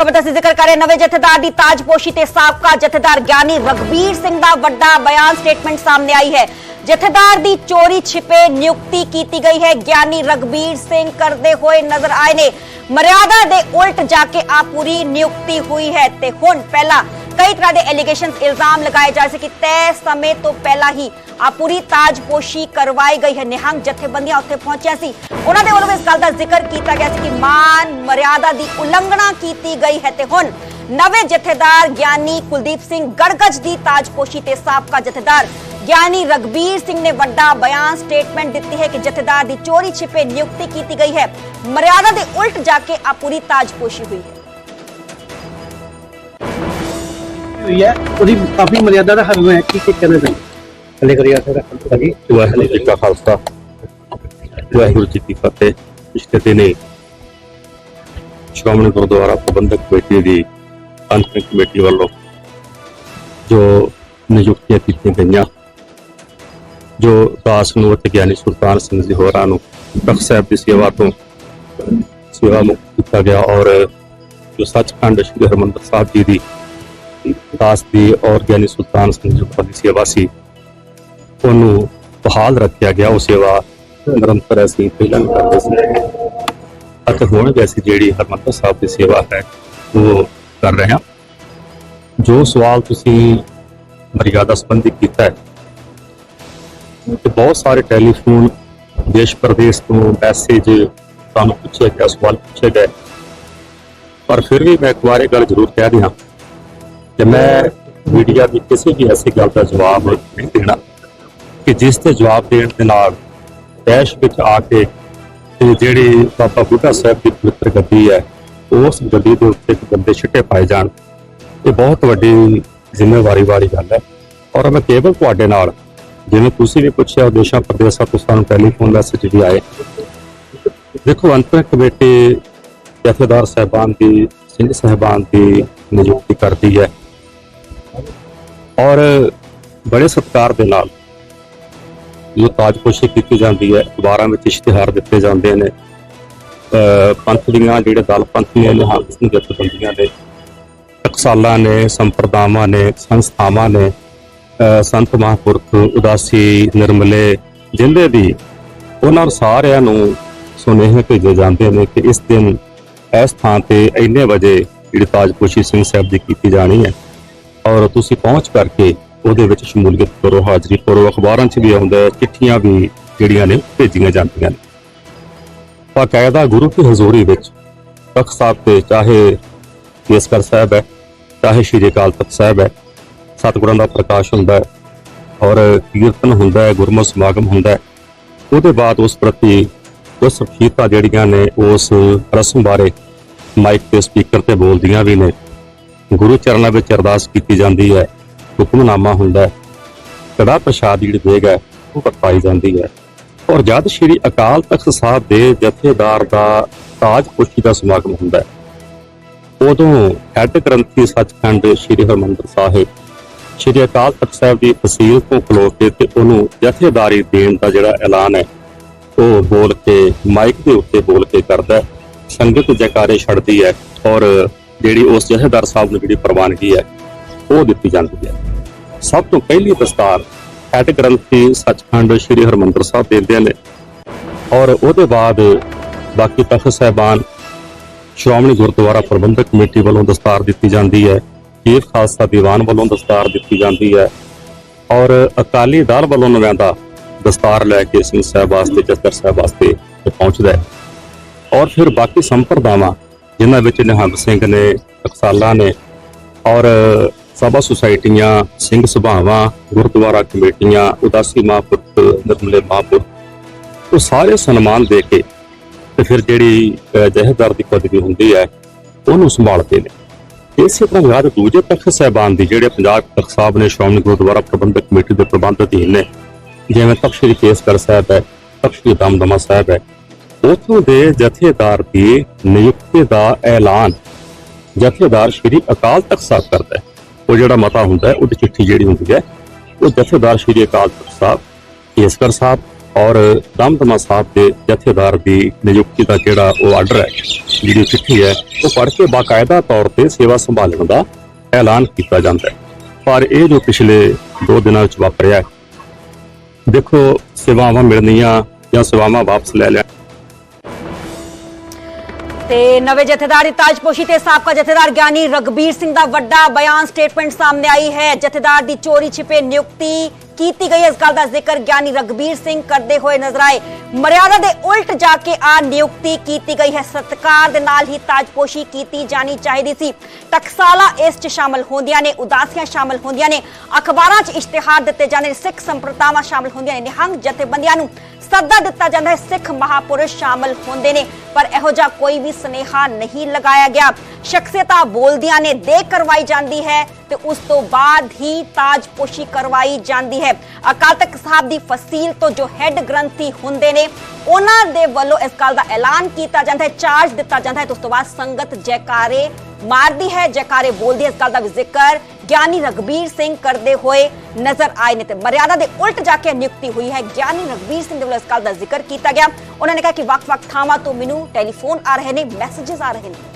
ਖਬਰ ਜ਼ਿਕਰ ਕਰ ਨਵੇਂ ਜਥੇਦਾਰ ਦੀ ਤਾਜਪੋਸ਼ੀ ਤੇ ਸਾਬਕਾ ਜਥੇਦਾਰ ਗਿਆਨੀ ਰਗਬੀਰ ਸਿੰਘ ਦਾ ਵੱਡਾ ਬਿਆਨ ਸਟੇਟਮੈਂਟ ਸਾਹਮਣੇ ਆਈ ਹੈ। ਜਥੇਦਾਰ ਦੀ ਚੋਰੀ ਛਿਪੇ ਨਿਯੁਕਤੀ ਕੀਤੀ ਗਈ ਹੈ। ਗਿਆਨੀ ਰਗਬੀਰ ਸਿੰਘ ਕਰਦੇ ਹੋਏ ਨਜ਼ਰ ਆਏ ਨੇ। ਮਰਿਆਦਾ ਦੇ ਉਲਟ ਜਾ ਕੇ ਆ ਪੂਰੀ ਨਿਯੁਕਤੀ ਹੋਈ ਹੈ ਤੇ ਹੁਣ ਪਹਿਲਾਂ ਕਈ ਤਰ੍ਹਾਂ ਦੇ ਐਲੀਗੇਸ਼ਨਸ ਇਲਜ਼ਾਮ ਲਗਾਏ ਜਾ ਰਹੇ ਸੀ ਕਿ ਤੈਅ ਸਮੇਂ ਤੋਂ ਪਹਿਲਾਂ ਹੀ ਆ ਪੂਰੀ ਤਾਜਪੋਸ਼ੀ ਕਰਵਾਈ ਗਈ ਹੈ ਨਿਹੰਗ ਜਥੇਬੰਦੀਆਂ ਉੱਥੇ ਪਹੁੰਚਿਆ ਸੀ। ਉਹਨਾਂ ਦੇ ਵੱਲੋਂ ਇਸ ਗੱਲ ਦਾ ਜ਼ਿਕਰ ਕੀਤਾ ਗਿਆ ਸੀ ਕਿ ਮਾਨ ਮਰਿਆਦਾ ਦੀ ਉਲੰਘਣਾ ਕੀਤੀ ਗਈ ਹੈ ਤੇ ਹੁਣ ਨਵੇਂ ਜਥੇਦਾਰ ਗਿਆਨੀ ਕੁਲਦੀਪ ਸਿੰਘ ਗੜਗੜ ਦੀ ਤਾਜਪੋਸ਼ੀ ਤੇ ਸਾਬਕਾ ਜਥੇਦਾਰ ਗਿਆਨੀ ਰਗਬੀਰ ਸਿੰਘ ਨੇ ਵੱਡਾ ਬਿਆਨ ਸਟੇਟਮੈਂਟ ਦਿੱਤੀ ਹੈ ਕਿ ਜਥੇਦਾਰ ਦੀ ਚੋਰੀ ਛਿਪੇ ਨਿਯੁਕਤੀ ਕੀਤੀ ਗਈ ਹੈ। ਮਰਿਆਦਾ ਦੇ ਉਲਟ ਜਾ ਕੇ ਆ ਪੂਰੀ ਤਾਜਪੋਸ਼ੀ ਹੋਈ ਹੈ। ਹੋਈ ਹੈ। ਉਹਦੀ ਕਾਫੀ ਮਰਿਆਦਾ ਦਾ ਹੱਲ ਹੋਇਆ ਕੀ ਕਹਿਣਾ ਚਾਹੀਦਾ ਹਲੇ ਕਰਿਆ ਸਰ। ਜੀ ਵਾਹਿਗੁਰੂ ਜੀ ਕਾ ਖਾਲਸਾ। ਵਾਹਿਗੁਰੂ ਜੀ ਕੀ ਫਤਿਹ। ਪਿਛਲੇ ਦਿਨੇ ਸ਼੍ਰੋਮਣੀ ਗੁਰਦੁਆਰਾ ਪ੍ਰਬੰਧਕ ਕਮੇਟੀ ਦੀ ਅੰਤਰਿਮ ਕਮੇਟੀ ਵੱਲੋਂ ਜੋ ਨਿਯੁਕਤੀਆਂ ਕੀਤੀਆਂ ਗਈਆਂ, ਜੋ ਦਾਸ ਨੂੰ ਅਤੇ ਗਿਆਨੀ ਸੁਲਤਾਨ ਸਿੰਘ ਜੀ ਹੋਰਾਂ ਨੂੰ ਤਖਤ ਸਾਹਿਬ ਦੀ ਸੇਵਾ ਤੋਂ ਸੇਵਾ ਮੁਕਤ ਕੀਤਾ ਗਿਆ ਔਰ ਜੋ ਸੱਚਖੰਡ ਸ੍ਰੀ ਹਰਿਮੰਦਰ ਸਾਹਿਬ ਜੀ ਦੀ ਦਾਸ ਦੀ ਔਰ ਗਿਆਨੀ ਸੁਲਤਾਨ ਸਿੰਘ ਜੀ ਦੀ ਸੇਵਾ ਸੀ ਉਹਨੂੰ ਬਹਾਲ ਰੱਖਿਆ ਗਿਆ, ਉਹ ਸੇਵਾ ਨਿਰੰਤਰ ਅਸੀਂ ਪਹਿਲਾਂ ਕਰਦੇ ਸੀ। ਅਤੇ ਹੁਣ ਵੀ ਅਸੀਂ ਜਿਹੜੀ ਹਰਮੰਦਰ ਸਾਹਿਬ ਦੀ ਸੇਵਾ ਹੈ, ਉਹ ਕਰ ਰਹੇ ਹਾਂ। ਜੋ ਸਵਾਲ ਤੁਸੀਂ ਮਰਿਆਦਾ ਸੰਬੰਧੀ ਕੀਤਾ ਹੈ, ਤੇ ਬਹੁਤ ਸਾਰੇ ਟੈਲੀਫੋਨ ਦੇਸ਼ ਪ੍ਰਦੇਸ਼ ਤੋਂ ਮੈਸੇਜ ਤੁਹਾਨੂੰ ਪੁੱਛਿਆ ਗਿਆ, ਸਵਾਲ ਪੁੱਛੇ ਗਏ ਪਰ ਫਿਰ ਵੀ ਮੈਂ ਇੱਕ ਵਾਰ ਇਹ ਗੱਲ ਜ਼ਰੂਰ ਕਹਿ ਦਿਆਂ ਕਿ ਮੈਂ ਮੀਡੀਆ ਦੀ ਕਿਸੇ ਵੀ ਐਸੀ ਗੱਲ ਦਾ ਜਵਾਬ ਨਹੀਂ ਦੇਣਾ। ਕਿ ਜਿਸ ਤੇ ਜਵਾਬ ਦੇਣ ਦੇ ਨਾਲ ਦੇਸ਼ ਵਿੱਚ ਆ ਕੇ ਤੇ ਜਿਹੜੀ ਬਾਬਾ ਬੁੱਢਾ ਸਾਹਿਬ ਦੀ ਪਵਿੱਤਰ ਗੱਦੀ ਹੈ, ਉਸ ਗੱਦੀ ਦੇ ਉੱਤੇ ਇੱਕ ਬੰਦੇ ਛਿੱਟੇ ਪਾਏ ਜਾਣ। ਇਹ ਬਹੁਤ ਵੱਡੀ ਜ਼ਿੰਮੇਵਾਰੀ ਵਾਲੀ ਗੱਲ ਹੈ। ਔਰ ਮੈਂ ਕੇਵਲ ਤੁਹਾਡੇ ਨਾਲ, ਜਿਵੇਂ ਤੁਸੀਂ ਵੀ ਪੁੱਛਿਆ, ਦੇਸ਼ਾਂ ਪ੍ਰਦੇਸ਼ਾਂ ਤੋਂ ਸਾਨੂੰ ਟੈਲੀਫੋਨ ਮੈਸੇਜ ਵੀ ਆਏ। ਦੇਖੋ, ਅੰਤਰ ਕਮੇਟੀ ਜਥੇਦਾਰ ਸਾਹਿਬਾਨ ਦੀ ਸਿੰਘ ਸਾਹਿਬਾਨ ਦੀ ਨਿਯੁਕਤੀ ਕਰਦੀ ਹੈ। ਔਰ ਬੜੇ ਸਤਿਕਾਰ ਦੇ ਨਾਲ ਜੋ ਤਾਜਪੋਸ਼ੀ ਕੀਤੀ ਜਾਂਦੀ ਹੈ, ਅਖਬਾਰਾਂ ਵਿੱਚ ਇਸ਼ਤਿਹਾਰ ਦਿੱਤੇ ਜਾਂਦੇ ਨੇ। ਪੰਥ ਦੀਆਂ ਜਿਹੜੇ ਦਲ ਪੰਥੀਆਂ ਨੇ ਹਾਕਸ ਨੂੰ ਜਥੇਬੰਦੀਆਂ ਨੇ। ਟਕਸਾਲਾਂ ਨੇ, ਸੰਪਰਦਾਵਾਂ ਨੇ, ਸੰਸਥਾਵਾਂ ਨੇ ਸੰਤ ਮਹਾਂਪੁਰਖ, ਉਦਾਸੀ, ਨਿਰਮਲੇ, ਜਿੰਦੇ ਵੀ ਉਹਨਾਂ ਸਾਰਿਆਂ ਨੂੰ ਸੁਨੇਹੇ ਭੇਜੇ ਜਾਂਦੇ ਨੇ ਕਿ ਇਸ ਦਿਨ ਇਸ ਥਾਂ ਤੇ ਇੰਨੇ ਵਜੇ ਜਿਹੜੀ ਤਾਜਪੋਸ਼ੀ ਸਿੰਘ ਸਾਹਿਬ ਦੀ ਕੀਤੀ ਜਾਣੀ ਹੈ। ਔਰ ਤੁਸੀਂ ਪਹੁੰਚ ਕਰਕੇ ਉਹਦੇ ਵਿੱਚ ਸ਼ਮੂਲੀਅਤ ਕਰੋ, ਹਾਜ਼ਰੀ ਕਰੋ ਅਖਬਾਰਾਂ 'ਚ ਵੀ ਆਉਂਦਾ ਹੈ, ਚਿੱਠੀਆਂ ਵੀ ਜਿਹੜੀਆਂ ਨੇ, ਭੇਜੀਆਂ ਜਾਂਦੀਆਂ ਨੇ। ਬਾਕਾਇਦਾ ਗੁਰੂ ਦੀ ਹਜ਼ੂਰੀ ਵਿੱਚ ਤਖਤ ਸਾਹਿਬ ਤੇ ਚਾਹੇ ਕੇਸਕਰ ਸਾਹਿਬ ਹੈ, ਚਾਹੇ ਸ਼੍ਰੀ ਅਕਾਲ ਤਖਤ ਸਾਹਿਬ ਹੈ, ਸਤਿਗੁਰਾਂ ਦਾ ਪ੍ਰਕਾਸ਼ ਹੁੰਦਾ ਹੈ ਔਰ ਕੀਰਤਨ ਹੁੰਦਾ ਹੈ ਗੁਰਮਤਿ ਸਮਾਗਮ ਹੁੰਦਾ ਹੈ, ਉਹਦੇ ਬਾਅਦ ਉਸ ਪ੍ਰਤੀ ਉਸ ਸ਼ਖਸੀਅਤਾਂ ਜਿਹੜੀਆਂ ਨੇ, ਉਸ ਰਸਮ ਬਾਰੇ ਮਾਈਕ ਤੇ ਸਪੀਕਰ ਤੇ ਬੋਲਦੀਆਂ ਵੀ ਨੇ। ਗੁਰੂ ਚਰਨਾਂ ਵਿੱਚ ਅਰਦਾਸ ਕੀਤੀ ਜਾਂਦੀ ਹੈ। ਹੁਕਮਨਾਮਾ ਹੁੰਦਾ ਹੈ। ਕੜਾ ਪ੍ਰਸ਼ਾਦ ਜਿਹੜੀ ਦੇਗ ਹੈ, ਉਹ ਵਰਤਾਈ ਜਾਂਦੀ ਹੈ। ਔਰ ਜਦ ਸ਼੍ਰੀ ਅਕਾਲ ਤਖਤ ਸਾਹਿਬ ਦੇ ਜਥੇਦਾਰ ਦਾ ਤਾਜ ਪੁਸ਼ੀ ਦਾ ਸਮਾਗਮ ਹੁੰਦਾ ਹੈ, ਉਦੋਂ ਹੈੱਡ ਗ੍ਰੰਥੀ ਸੱਚਖੰਡ ਸ਼੍ਰੀ ਹਰਮੰਦਰ ਸਾਹਿਬ, ਸ਼੍ਰੀ ਅਕਾਲ ਤਖਤ ਸਾਹਿਬ ਦੀ ਤਹਿਸੀਲ ਤੋਂ ਖਲੋ ਕੇ ਤੇ ਉਹਨੂੰ ਜਥੇਦਾਰੀ ਦੇਣ ਦਾ ਜਿਹੜਾ ਐਲਾਨ ਹੈ, ਉਹ ਬੋਲ ਕੇ, ਮਾਈਕ ਦੇ ਉੱਤੇ ਬੋਲ ਕੇ ਕਰਦਾ ਸੰਗਤ ਜੈਕਾਰੇ ਛੱਡਦੀ ਹੈ ਔਰ ਜਿਹੜੀ ਉਸ ਜਥੇਦਾਰ ਸਾਹਿਬ ਨੂੰ ਜਿਹੜੀ ਪ੍ਰਵਾਨਗੀ ਹੈ, ਉਹ ਦਿੱਤੀ ਜਾਂਦੀ ਹੈ। ਸਭ ਤੋਂ ਪਹਿਲੀ ਦਸਤਾਰ ਹੈਡ ਗ੍ਰੰਥੀ ਸੱਚਖੰਡ ਸ੍ਰੀ ਹਰਮੰਦਰ ਸਾਹਿਬ ਦਿੰਦੇ ਨੇ। ਔਰ ਉਹਦੇ ਬਾਅਦ ਬਾਕੀ ਤਖਤ ਸਾਹਿਬਾਨ, ਸ਼੍ਰੋਮਣੀ ਗੁਰਦੁਆਰਾ ਪ੍ਰਬੰਧਕ ਕਮੇਟੀ ਵੱਲੋਂ ਦਸਤਾਰ ਦਿੱਤੀ ਜਾਂਦੀ ਹੈ ਚੀਫ ਖਾਲਸਾ ਦੀਵਾਨ ਵੱਲੋਂ ਦਸਤਾਰ ਦਿੱਤੀ ਜਾਂਦੀ ਹੈ। ਔਰ ਅਕਾਲੀ ਦਲ ਵੱਲੋਂ ਨੁਮਾਇੰਦਾ ਦਸਤਾਰ ਲੈ ਕੇ ਸਿੰਘ ਸਾਹਿਬ ਵਾਸਤੇ, ਜਸਦਰ ਸਾਹਿਬ ਵਾਸਤੇ ਪਹੁੰਚਦਾ ਹੈ। ਔਰ ਫਿਰ ਬਾਕੀ ਸੰਪਰਦਾਵਾਂ, ਜਿਨ੍ਹਾਂ ਵਿੱਚ ਨਿਹੰਗ ਸਿੰਘ ਨੇ, ਟਕਸਾਲਾਂ ਨੇ ਔਰ ਸਭਾ ਸੁਸਾਇਟੀਆਂ ਸਿੰਘ ਸਭਾਵਾਂ ਗੁਰਦੁਆਰਾ ਕਮੇਟੀਆਂ ਉਦਾਸੀ ਮਹਾਂਪੁਰਖ ਨਿਰਮਲੇ ਮਹਾਂਪੁਰਖ ਉਹ ਸਾਰੇ ਸਨਮਾਨ ਦੇ ਕੇ ਤੇ ਫਿਰ ਜਿਹੜੀ ਅਹ, ਜਥੇਦਾਰ ਦੀ ਪਦਵੀ ਹੁੰਦੀ ਹੈ ਉਹਨੂੰ ਸੰਭਾਲਦੇ ਨੇ। ਇਸੇ ਤਰ੍ਹਾਂ ਯਾਦ ਦੂਜੇ ਤਖਤ ਸਾਹਿਬਾਨ ਦੀ ਜਿਹੜੇ ਪੰਜਾਬ ਤਖਤ ਸਾਹਿਬ ਨੇ ਸ਼੍ਰੋਮਣੀ ਗੁਰਦੁਆਰਾ ਪ੍ਰਬੰਧਕ ਕਮੇਟੀ ਦੇ ਪ੍ਰਬੰਧ ਅਧੀਨ ਨੇ ਜਿਵੇਂ ਤਖਤ ਸ੍ਰੀ ਕੇਸਗੜ੍ਹ ਸਾਹਿਬ ਹੈ ਤਖਤ ਸ੍ਰੀ ਦਮਦਮਾ ਸਾਹਿਬ ਹੈ ਉਥੋਂ ਦੇ ਜਥੇਦਾਰ ਦੀ ਨਿਯੁਕਤੀ ਦਾ ਐਲਾਨ ਜਥੇਦਾਰ ਸ਼੍ਰੀ ਅਕਾਲ ਤਖਤ ਸਾਹਿਬ ਕਰਦਾ ਹੈ। ਉਹ ਜਿਹੜਾ ਮਤਾ ਹੁੰਦਾ ਹੈ, ਉਹਦੀ ਚਿੱਠੀ ਜਿਹੜੀ ਹੁੰਦੀ ਹੈ, ਉਹ ਜਥੇਦਾਰ ਸ਼੍ਰੀ ਅਕਾਲ ਤਖਤ ਸਾਹਿਬ, ਕੇਸਗੜ੍ਹ ਸਾਹਿਬ ਔਰ ਦਮਦਮਾ ਸਾਹਿਬ ਦੇ ਜਥੇਦਾਰ ਦੀ ਨਿਯੁਕਤੀ ਦਾ ਜਿਹੜਾ ਉਹ ਆਰਡਰ ਹੈ, ਜਿਹੜੀ ਚਿੱਠੀ ਹੈ, ਉਹ ਪੜ੍ਹ ਕੇ ਬਾਕਾਇਦਾ ਤੌਰ ਤੇ ਸੇਵਾ ਸੰਭਾਲਣ ਦਾ ਐਲਾਨ ਕੀਤਾ ਜਾਂਦਾ ਹੈ। ਪਰ ਇਹ ਜੋ ਪਿਛਲੇ 2 ਦਿਨਾਂ ਵਿੱਚ ਵਾਪਰਿਆ ਦੇਖੋ, ਸੇਵਾਵਾਂ ਮਿਲਣੀਆਂ ਜਾਂ ਸੇਵਾਵਾਂ ਵਾਪਸ ਲੈ ਲੈਣ ਤੇ ਨਵੇਂ ਜਥੇਦਾਰ ਦੀ ਤਾਜਪੋਸ਼ੀ ਤੇ ਸਾਬਕਾ ਜਥੇਦਾਰ ਗਿਆਨੀ ਰਗਬੀਰ ਸਿੰਘ ਦਾ ਵੱਡਾ ਬਿਆਨ ਸਟੇਟਮੈਂਟ ਸਾਹਮਣੇ ਆਈ ਹੈ। ਜਥੇਦਾਰ ਦੀ ਚੋਰੀ ਛਿਪੇ ਨਿਯੁਕਤੀ ਕੀਤੀ ਗਈ ਇਸ ਗੱਲ ਦਾ ਜ਼ਿਕਰ ਗਿਆਨੀ ਰਗਬੀਰ ਸਿੰਘ ਕਰਦੇ ਹੋਏ ਨਜ਼ਰ ਆਏ। ਮਰਿਆਦਾ ਦੇ ਉਲਟ ਜਾ ਕੇ ਆ ਨਿਯੁਕਤੀ ਕੀਤੀ ਗਈ ਹੈ। ਸਤਕਾਰ ਦੇ ਨਾਲ ਹੀ ਤਾਜਪੋਸ਼ੀ ਕੀਤੀ ਜਾਣੀ ਚਾਹੀਦੀ ਸੀ। ਟਕਸਾਲਾ ਇਸ 'ਚ ਸ਼ਾਮਲ ਹੁੰਦੀਆਂ ਨੇ, ਉਦਾਸੀਆਂ ਸ਼ਾਮਲ ਹੁੰਦੀਆਂ ਨੇ। ਅਖਬਾਰਾਂ 'ਚ ਇਸ਼ਤਿਹਾਰ ਦਿੱਤੇ ਜਾਂਦੇ ਨੇ, ਸਿੱਖ ਸੰਪਰਦਾਵਾਂ ਸ਼ਾਮਲ ਹੁੰਦੀਆਂ ਨੇ। ਨਿਹੰਗ ਜਥੇਬੰਦੀਆਂ ਨੂੰ ਸੱਦਾ ਦਿੱਤਾ ਜਾਂਦਾ ਹੈ, ਸਿੱਖ ਮਹਾਪੁਰਸ਼ ਸ਼ਾਮਲ ਹੁੰਦੇ ਨੇ। ਪਰ ਇਹੋ ਜਿਹਾ ਕੋਈ ਵੀ ਸਨੇਹਾ ਨਹੀਂ ਲਗਾਇਆ ਗਿਆ। ਸ਼ਖਸੀਅਤਾਂ ਬੋਲਦੀਆਂ ਨੇ ਦੇ ਕਰਵਾਈ ਜਾਂਦੀ ਹੈ ਤੇ ਉਸ ਤੋਂ ਬਾਅਦ ਹੀ ਤਾਜਪੋਸ਼ੀ ਕਰਵਾਈ ਜਾਂਦੀ ਹੈ। ਅਕਾਲ ਤਖਤ ਸਾਹਿਬ ਦੀ ਫਸੀਲ ਤੋਂ ਜੋ ਹੈੱਡ ਗ੍ਰੰਥੀ ਹੁੰਦੇ ਨੇ, ਉਹਨਾਂ ਦੇ ਵੱਲੋਂ ਇਸ ਗੱਲ ਦਾ ਐਲਾਨ ਕੀਤਾ ਜਾਂਦਾ ਹੈ, ਚਾਰਜ ਦਿੱਤਾ ਜਾਂਦਾ ਹੈ। ਤੇ ਉਸ ਤੋਂ ਬਾਅਦ ਸੰਗਤ ਜੈਕਾਰੇ ਮਾਰਦੀ ਹੈ, ਜੈਕਾਰੇ ਬੋਲਦੀ ਹੈ। ਇਸ ਗੱਲ ਦਾ ਵੀ ਜ਼ਿਕਰ ਗਿਆਨੀ ਰਗਬੀਰ ਸਿੰਘ ਕਰਦੇ ਹੋਏ ਨਜ਼ਰ ਆਏ ਨੇ ਤੇ ਮਰਿਆਦਾ ਦੇ ਉਲਟ ਜਾ ਕੇ ਨਿਯੁਕਤੀ ਹੋਈ ਹੈ। ਗਿਆਨੀ ਰਗਬੀਰ ਸਿੰਘ ਦੇ ਵੱਲੋਂ ਇਸ ਗੱਲ ਦਾ ਜ਼ਿਕਰ ਕੀਤਾ ਗਿਆ। ਉਹਨਾਂ ਨੇ ਕਿਹਾ ਕਿ ਵੱਖ-ਵੱਖ ਥਾਵਾਂ ਤੋਂ ਮੈਨੂੰ ਟੈਲੀਫੋਨ ਆ ਰਹੇ ਨੇ ਮੈਸੇजेस ਆ ਰਹੇ ਨੇ।